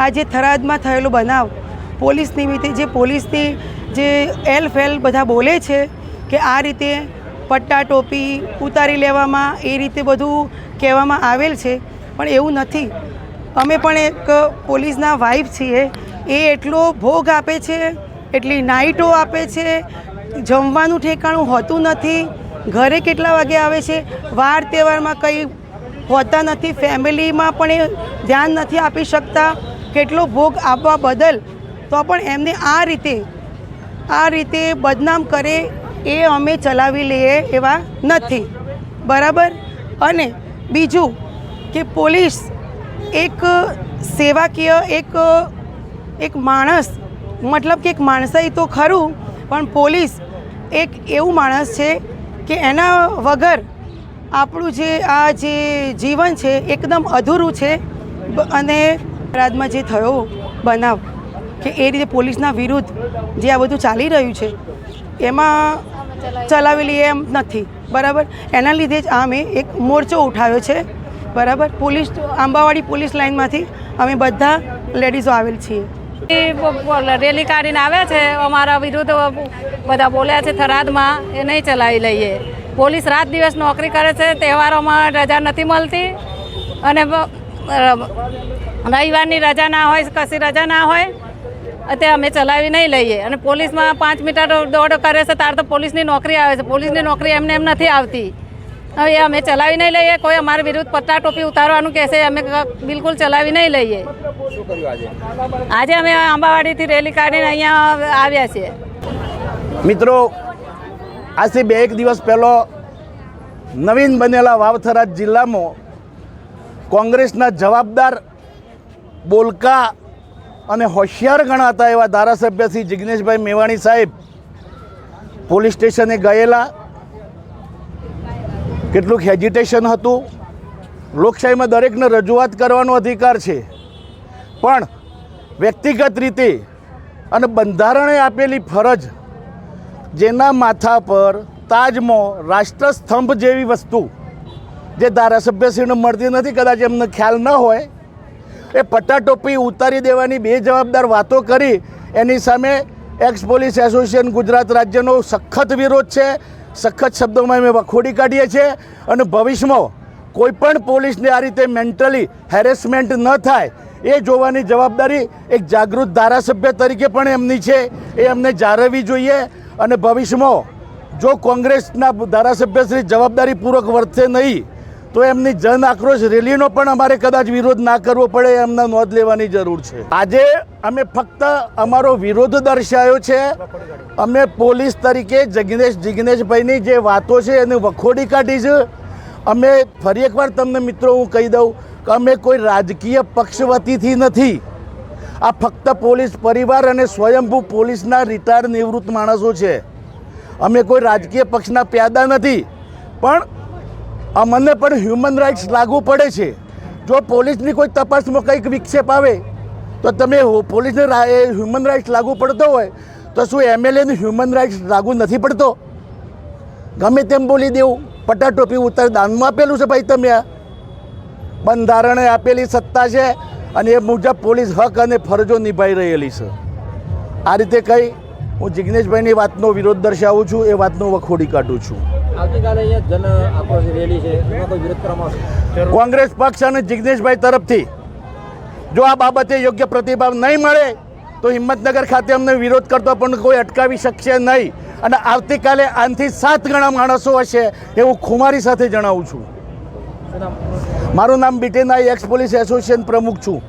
આ જે થરાદમાં થયેલો બનાવ, પોલીસ નિમિત્તે જે પોલીસની જે એલ ફેલ બધા બોલે છે કે આ રીતે પટ્ટા ટોપી ઉતારી લેવામાં એ રીતે બધું કહેવામાં આવેલ છે, પણ એવું નથી. અમે પણ એક પોલીસના વાઇફ છીએ. એ એટલો ભોગ આપે છે, એટલી નાઇટો આપે છે, જમવાનું ઠેકાણું હોતું નથી, ઘરે કેટલા વાગે આવે છે, વાર તહેવારમાં કંઈ હોતા નથી, ફેમિલીમાં પણ એ ધ્યાન નથી આપી શકતા. કેટલો ભોગ આપવા બદલ, તો પણ એમને આ રીતે આ રીતે બદનામ કરે એ અમે ચલાવી લઈએ એવા નથી. બરાબર? અને બીજું કે પોલીસ એક સેવાકીય, એક એક માણસ, મતલબ કે એક માણસાઈ તો ખરું, પણ પોલીસ એક એવું માણસ છે કે એના વગર આપણું જે આ જે જીવન છે, એકદમ અધૂરું છે. અને અપરાધમાં જે થયો બનાવ કે એ રીતે પોલીસના વિરુદ્ધ જે આ બધું ચાલી રહ્યું છે, એમાં ચલાવેલી એમ નથી. બરાબર? એના લીધે જ અમે એક મોરચો ઉઠાવ્યો છે. બરાબર? પોલીસ, આંબાવાડી પોલીસ લાઇનમાંથી અમે બધા લેડીઝો આવેલ છીએ. રેલી કાઢીને આવ્યા છે. અમારા વિરુદ્ધ બધા બોલ્યા છે, થરાદમાં એ નહીં ચલાવી લઈએ. પોલીસ રાત દિવસ નોકરી કરે છે, તહેવારોમાં રજા નથી મળતી. અને રવિવારની રજા ના હોય, કશી રજા ના હોય, અત્યારે અમે ચલાવી નહીં લઈએ. અને પોલીસમાં પાંચ મીટર દોડ કરે છે, તાર તો પોલીસની નોકરી આવે છે. પોલીસની નોકરી એમને એમ નથી આવતી. હવે એ અમે ચલાવી નહીં લઈએ, કોઈ અમારા વિરુદ્ધ પટ્ટા ટોપી ઉતારવાનું કહેશે, અમે બિલકુલ ચલાવી નહીં લઈએ. આજે અમે આંબાવાડીથી રેલી કાઢીને અહીંયા આવ્યા છીએ. મિત્રો, આજથી બે એક દિવસ પહેલો નવીન બનેલા વાવથરા જિલ્લામાં કોંગ્રેસના જવાબદાર બોલકા અને હોશિયાર ગણાતા એવા ધારાસભ્ય શ્રી જિગ્નેશભાઈ મેવાણી સાહેબ પોલીસ સ્ટેશને ગયેલા. કેટલુંક હેજિટેશન હતું. લોકશાહીમાં દરેકને રજૂઆત કરવાનો અધિકાર છે. પણ વ્યક્તિગત રીતે અને બંધારણે આપેલી ફરજ જેના માથા પર તાજમાં રાષ્ટ્રસ્તંભ જેવી વસ્તુ જે ધારાસભ્યશ્રીને મળતી નથી, કદાચ એમને ખ્યાલ ન હોય એ પટાટોપી ઉતારી દેવાની બે જવાબદાર વાતો કરી. એની સામે એક્સ પોલીસ એસોસિએશન ગુજરાત રાજ્યનો સખત વિરોધ છે. સખત શબ્દોમાં અમે વખોડી કાઢીએ છીએ. અને ભવિષ્યમાં કોઈપણ પોલીસને આ રીતે મેન્ટલી હેરેસમેન્ટ ન થાય, એ જોવાની જવાબદારી એક જાગૃત ધારાસભ્ય તરીકે પણ એમની છે. એ અમને જાળવવી જોઈએ. અને ભવિષ્યમાં જો કોંગ્રેસના ધારાસભ્યશ્રી જવાબદારીપૂર્વક વર્તે નહીં તો એમની જન આક્રોશ રેલીનો પણ અમારે કદાચ વિરોધ ના કરવો પડે, એમના નોંધ લેવાની જરૂર છે. આજે અમે ફક્ત અમારો વિરોધ દર્શાવ્યો છે. અમે પોલીસ તરીકે જગ્નેશ, જિગ્નેશભાઈની જે વાતો છે એને વખોડી કાઢી છે. અમે ફરી એકવાર તમને મિત્રો હું કહી દઉં કે અમે કોઈ રાજકીય પક્ષવતીથી નથી. આ ફક્ત પોલીસ પરિવાર અને સ્વયંભૂ પોલીસના રિટાયર્ડ નિવૃત્ત માણસો છે. અમે કોઈ રાજકીય પક્ષના પ્યાદા નથી. પણ અમને પણ હ્યુમન રાઇટ્સ લાગુ પડે છે. જો પોલીસની કોઈ તપાસમાં કંઈક વિક્ષેપ આવે, તો તમે પોલીસને એ હ્યુમન રાઇટ્સ લાગુ પડતો હોય, તો શું એમએલએને હ્યુમન રાઇટ્સ લાગુ નથી પડતો? ગમે તેમ બોલી દેવું પટાટોપી ટોપી ઉતાર દાનમાં આપેલું છે ભાઈ તમે બંધારણે આપેલી સત્તા છે અને એ મુજબ પોલીસ હક અને ફરજો નિભાઈ રહેલી છે. આ રીતે કહી હું જિગ્નેશભાઈની વાતનો વિરોધ દર્શાવું છું, એ વાતનો વખોડી કાઢું છું. આવતીકાલે અહીંયા જન આક્રોશ રેલી છે. એમાં કોઈ વિરોધ કરવામાં આવશે? કોંગ્રેસ પક્ષ અને જિગ્નેશભાઈ તરફથી જો આ બાબતે યોગ્ય પ્રતિભાવ નહીં મળે તો હિંમતનગર ખાતે અમને વિરોધ કરતો પણ કોઈ અટકાવી શકશે નહીં. અને આવતીકાલે આનથી સાત ગણા માણસો હશે એવું હું ખુમારી સાથે જણાવું છું. મારું નામ બીટેના એક્સ પોલીસ એસોસિએશન પ્રમુખ છું.